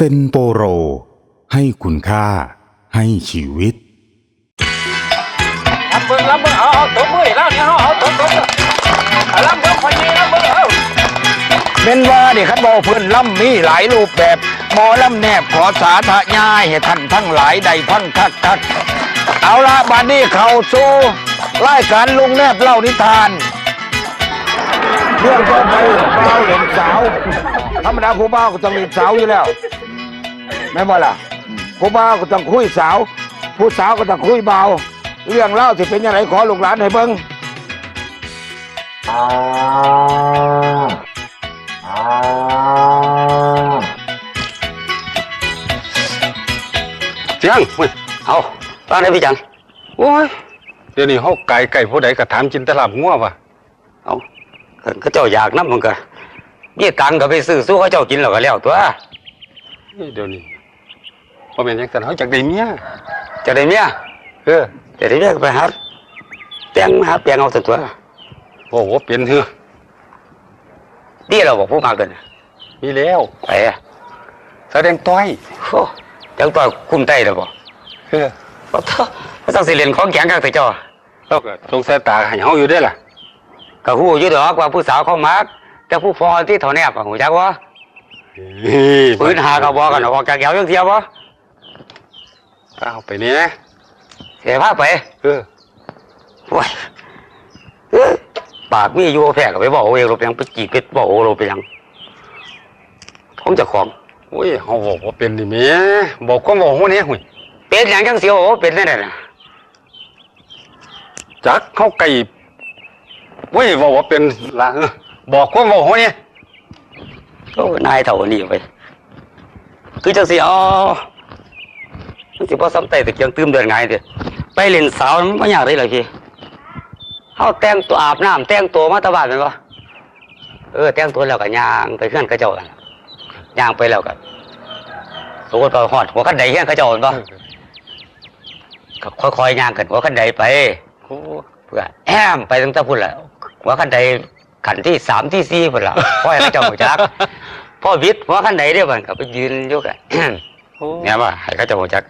เซนโปโร ให้คุณค่า ให้ชีวิต รับเบิ่งรับเบิ่งเอาเอาตัวมือให้แล้วเนี่ยเอาเอาตัวตัวเอารับเบิ่งคนนี้รับเบิ่งเอาเป็นว่าดิคันบอเพื่อนล่ำมีหลายรูปแบบหมอล่ำแนบขอสาธยายให้ท่านทั้งหลายได้พังคักคักเอาละบัดนี้เข้าสู่รายการลุงแนบเล่านิทาน เรื่องก็ไปเบาเหล่นสาวธรรมดาผู้บ่าวก็ต้องมีสาวอยู่แล้วแม่นบ่ล่ะผู้บ่าวก็ต้องคุยสาว ผู้สาวก็ต้องคุยเบาเรื่องเล่าที่เป็นยังไงขอลูกหลานให้เบิ่งเสียงเว้ยเอาตอนนี้พี่จันโอ้ยเดี๋ยวนี้เฮาไก่ไก่ผู้ใดก็ถามจินตลาบงัวว่ะเอา เขาเจ้าอยากน้ำมันก็มีตังค์ก็ไปซื้อสู้เขาเจ้ากินแล้วก็แล้วตัวเฮ้ยเดี๋ยวนี้บ่แม่นจังซั่นเฮาจักได้เมียจะได้เมียเออจะได้เมียก็ไปหาแต่งหาแปลงเอาสักตัวโอ้โหเปลี่ยนเฮือดีเราบอกผู้มากเลยมีแล้วไปอะแสดงต้อยโอ้จังตัวคุ้มใจแล้วบ่เออเพราะเพราะต้องสิเรียนของแข็งกันแต่เจ้าแล้วก็สงสายตาให้เฮาอยู่เด้อล่ะ ก็ฮู้อยู่ดอกว่าผู้สาวเขามักแต่ผู้พอที่เท่าแนบอะหูจักว่าเฮ้ยปืนหากระบอกกันออกจากแถวยังเทียวบ่เอาไปนี่นะเสียภาพไปเออโอ้ยเอ้ยปากมีอยู่แพ้ก็ไปบอกเอาเองเราไปยังไปจีบไปบอกเอาเราไปยังของเจ้าของโอ้ยเฮาบอกว่าเป็นนี่แหม่บอกความบอกฮู้นี่หุ้ยเป็นอย่างจังเสียวโอ้เป็นได้ไงน่ะจักเฮาไก่ เว้ยบอกว่าเป็นล่ะเออบอกความบอกฮู้นี่โอ้นายเท่านี้ไปคือจังสิอ๋อมันสิบ่ซ้ำไตตะเกียงตื้มเดือนไงเด้ไปเล่นสาวมันบ่ยากเลยล่ะพี่เฮาแต่งตัวอาบน้ำแต่งตัวมาแตะบ้านแม่นบ่เออแต่งตัวแล้วก็ย่างไปเฮือนเขาเจ้ากันย่างไปแล้วก็สมมุติว่าฮอดหัวคันใดเฮือนเขาเจ้าแม่นบ่ก็ค่อยๆย่างขึ้นหัวคันใดไปโอ้ เพื่อแอมไปตั้งแต่พุ่นแหละหัวขั้นใดขันที่สามที่สี่พุ่นละพ่อให้เขาเจ้าหัวจักพ่อวิทย์หัวขั้นใดเดียวกันก็ไปยืนอยกโอ้เนี่ยว่าให้เขาเจ้าหัวจัก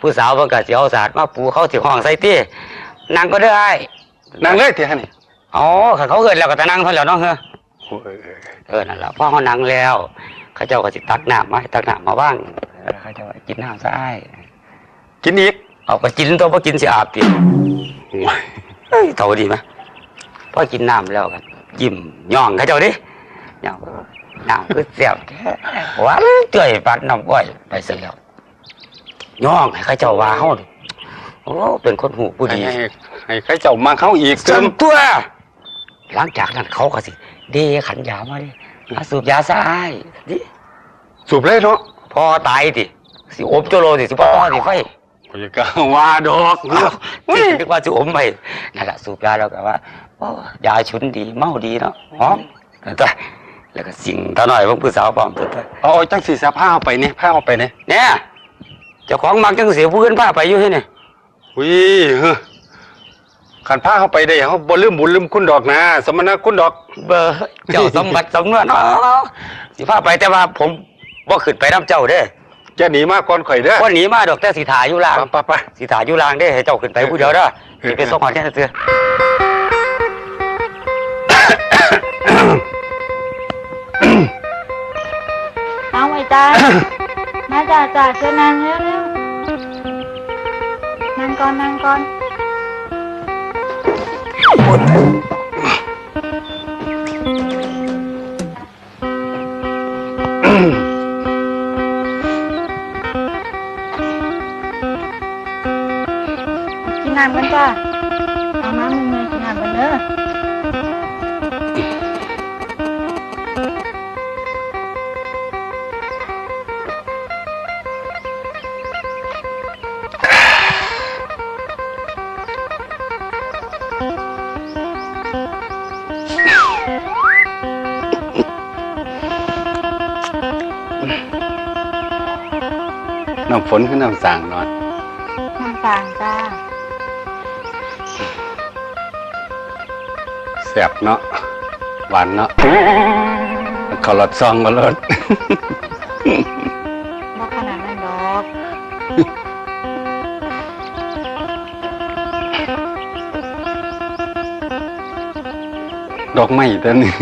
ผู้สาวเพิ่นก็สิเอาศาสตร์มาปูเขาสิห้องใส่ตี้นางก็ได้นั่งเลยเถอะนี่อ๋อคันเขาเอิ้นแล้วก็ตะนั่งเพิ่นแล้วเนาะเฮ้อโอ้ยเออนั่นล่ะพ่อเขานั่งแล้วเขาเจ้าก็สิตักน้ำมาให้ตักน้ำมาว่างเออเขาเจ้าว่ากินน้ำซะอ้ายกินอีกเอาก็กินตัวบ่กินสิอาบติโอ้ย เอ้ยเท่าดีไหมพอกินน้ำแล้วกันยิ้มย่องเขาเจ้าดิย่องน้ำคือเสียบแท้หวานเจื่อยปัดน้ำก้อยไปเสร็จแล้วย่องให้เขาเจ้าว่าเขาดิโอ้เป็นคนหูผู้ให้ดีให้ให้ใครเจ้ามาเข้าอีกจนตัว หลังจากนั้นเขาก็สิ เดขันยามาดิมาสูบยาซะอ้ายดิสูบเลยเนาะพอตายดิสิอบโจโลสิสิพ่อสิไฟผม จะกล้าว่าดอกเฮ้ยนึกว่าจะอมไปนั่นแหละสูบยาแล้วก็ว่าโอ้ยาชุนดีเมาดีเนาะหอมแล้วก็แล้วก็สิ่งตาหน่อยพวกผู้สาวปลอมตัวเอาเอาจังสีสผ้าเอาไปเนี่ยผ้าเอาไปเนี่ยเนี่ยเจ้าของมักจังเสียผู้อื่นพาไปอยู่ที่นี่อุ้ยเฮ้อขันผ้าเอาไปได้เขาบ่ลืมบุญลืมคุณดอกนะ สมณะคุณดอก เบอร์เจ้าสมบัติสมนวนเนาะสิพาไปแต่ว่าผมบ่ขึ้นไปน้ำเจ้าเด้ จะหนีมาก่อนข่อยเด้อวันหนีมาดอกแต่สีถาอยู่ล่างไปไปไปสีถาอยู่ล่างเด้ให้เจ้าขึ้นไปผู้เดียวเด้อสิไปส่งหอดแค่เสือเอาไว้จ้า มาจ้าจ้าเชิญนั่งเร็วเร็วนั่งก่อนนั่งก่อน จ้าเอาน้ำมือกินน้ำกันเด้อน้ำฝนขึ้นน้ำสางนอนน้ำตาลจ้า แสบเนาะหวานเนาะขอรดซองมาลดบอกขนาดนั้นดอกดอกไม้ตัวนี้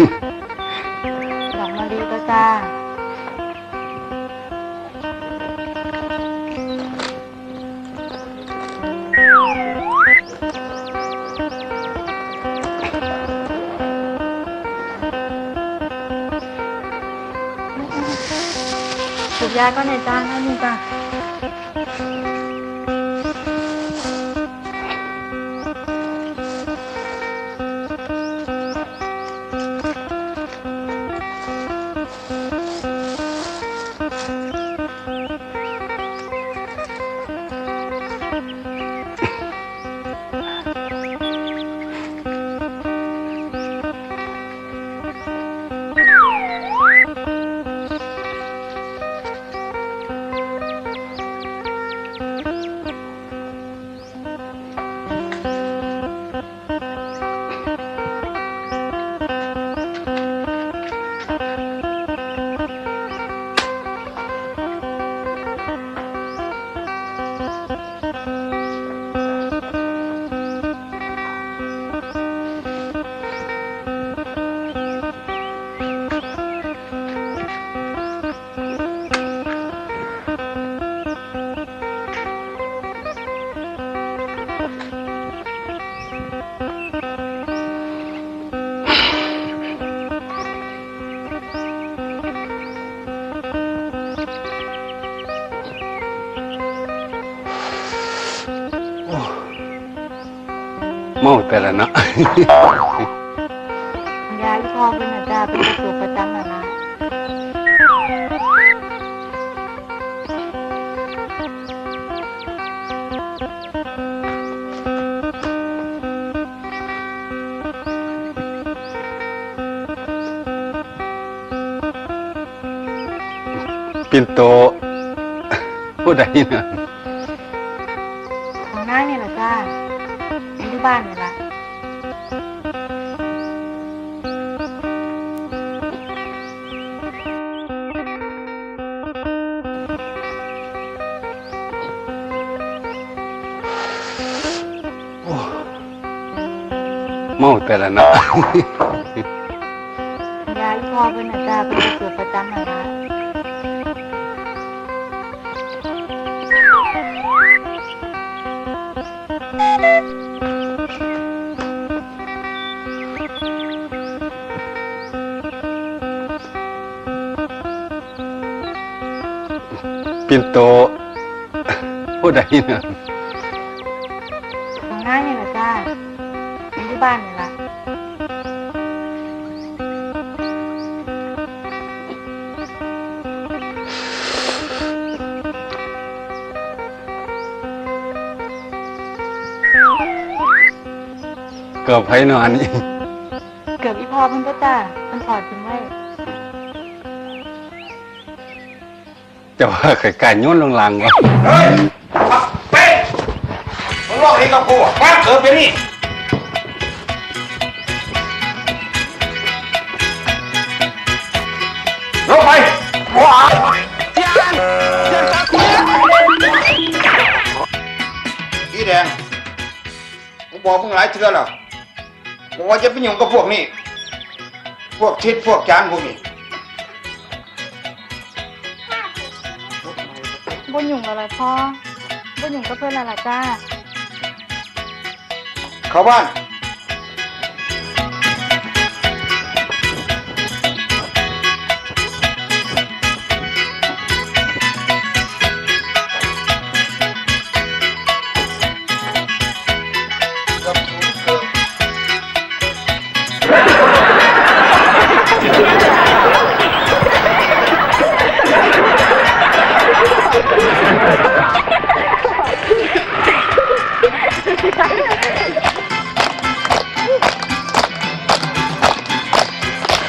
ยาก็ในจ้านั่นนี่จ้ะ เมาแต่ละเนาะ ยาที่พ่อเป็นนะจ้าเป็นสูบประจำน ปินโตผู้ใดนะของน้าเนี่ยแหละจ้าอยู่ที่บ้านเนี่ยละเมาแต่ละเนาะยาที่พ่อเป็นนะจ้าเป็นสูบประจำนะ ปินโตผู้ใดนะของน้าเนี่ยแหละจ้าอยู่ที่บ้านเนี่ยละเกือบไผเนาะอันนี้เกือบอีพ่อเพิ่นก็จ้ามันถอดทิ้งไจะว่าไข่ไก่โยนลงลังวะเฮ้ยเป๊ะมึงบอกให้กับกูว่าเกิดไปนี่ลงไปว้าอีแดงกูบอกมึงหลายเทื่อแล้วบอกว่าจะไปยุ่งกับพวกนี้ พวกทิศพวกจานพวกนี้ บุญหยุ่งอะไรพ่อบุญหยุ่งก็เพื่อนอะไรล่ะจ้าเข้าบ้าน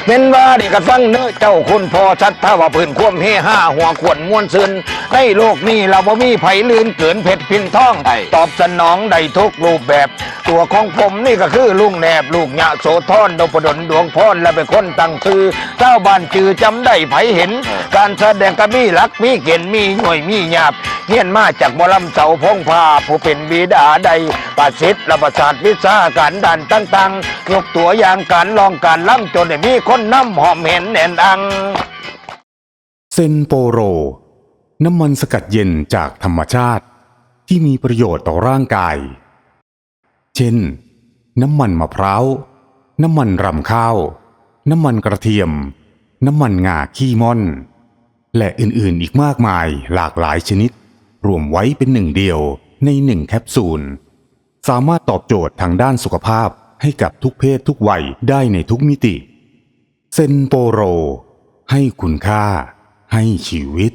เป็นว่าเด็กกระฟังเนื้อเจ้าคุณพอชัดถ้าว่าพื้นควมเฮห้าหัวขวนมวนซึนในโลกนี้เราบ่มีไผลืนเกินเพชรพินทอง ตอบสนองได้ทุกรูปแบบ ตัวของผมนี่ก็คือลุงแนบลูกยะโสธรดพดลดวงพรและเป็นคนตั้งชื่อเจ้าบ้านจือจำได้ไผเห็น การแสดงก็มีหลักมีเกณฑ์มีหน่วยมีหยาบเฮียนมาจากบอลำเสาพงพาผู้เป็นบิดาใดประสิทธิ์ระประสาทวิชาการดันต่างๆยกตัวอย่างการลองการล่ำจนได้มีคนนำหอมเห็นแน่นอัง เซนโปโร น้ำมันสกัดเย็นจากธรรมชาติที่มีประโยชน์ต่อร่างกาย เช่น น้ำมันมะพร้าว น้ำมันรำข้าว น้ำมันกระเทียม น้ำมันงาขี้ม่อน และอื่นๆอีกมากมายหลากหลายชนิด รวมไว้เป็นหนึ่งเดียวในหนึ่งแคปซูล สามารถตอบโจทย์ทางด้านสุขภาพให้กับทุกเพศทุกวัยได้ในทุกมิติ เซนโปโร ให้คุณค่า ให้ชีวิต